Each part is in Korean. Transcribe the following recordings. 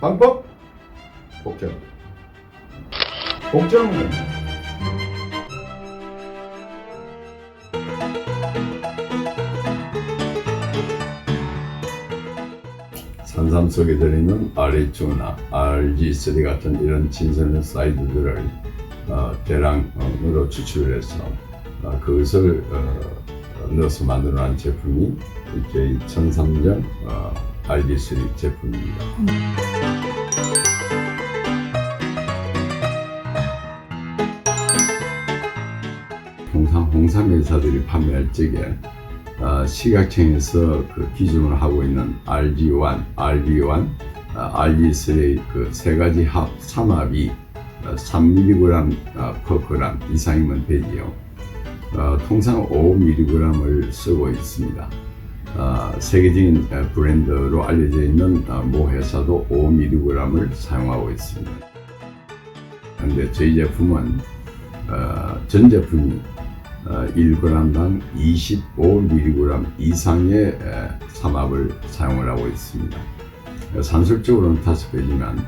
방법? 복장. 복장은 산삼 속에 들어있는 RHO나 RG3 같은 이런 진선의 사이드들을 어, 대량으로 추출을 해서 어, 그것을 어, 넣어서 만들어낸 제품이 이제 1003년 어, RG3 제품입니다. 통상 홍삼 회사들이 판매할 적에 어, 시각청에서 그 기준을 하고 있는 RG1, RB1, 어, RG3 그 세 가지 합 삼합이 어, 3mg 어, per 그램 이상이면 되지요. 어, 통상 5mg을 쓰고 있습니다. 어, 세계적인 어, 브랜드로 알려져 있는 어, 모 회사도 5mg을 사용하고 있습니다. 그런데 저희 제품은 어, 전 제품이 어, 1g당 25mg 이상의 에, 삼합을 사용을 하고 있습니다. 어, 산술적으로는 다섯 배지만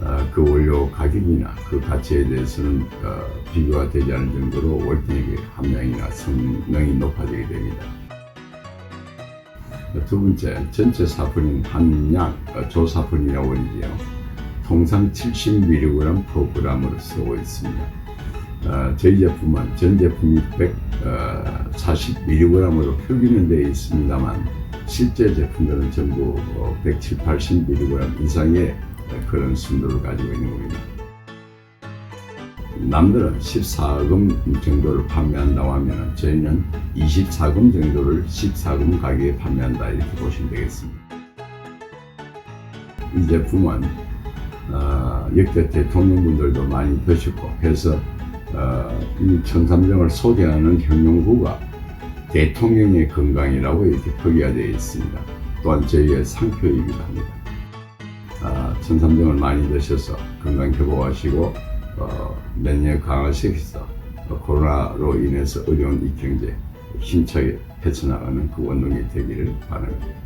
어, 그 원료 가격이나 그 가치에 대해서는 어, 비교가 되지 않을 정도로 월등하게 함량이나 성능이 높아지게 됩니다. 어, 두 번째, 전체 사포닌 함량, 어, 조사포닌이라고 그러지요. 통상 70mg per g으로 쓰고 있습니다. 어, 저희 제품은 전 제품이 어, 140mg으로 표기는 되어 있습니다만 실제 제품들은 전부 어, 170, 80mg 이상의 그런 순도를 가지고 있는 겁니다. 남들은 14금 정도를 판매한다고 하면 저희는 24금 정도를 14금 가격에 판매한다 이렇게 보시면 되겠습니다. 이 제품은 어, 역대 대통령분들도 많이 드시고 해서 어, 이 천삼정을 소개하는 형용구가 대통령의 건강이라고 이렇게 표기가 되어 있습니다. 또한 저희의 상표이기도 합니다. 아, 천삼정을 많이 드셔서 건강 회복하시고 어, 몇년 강화시켜서 코로나로 인해서 어려운 이 경제 힘차게 헤쳐나가는 그 원동이 되기를 바랍니다.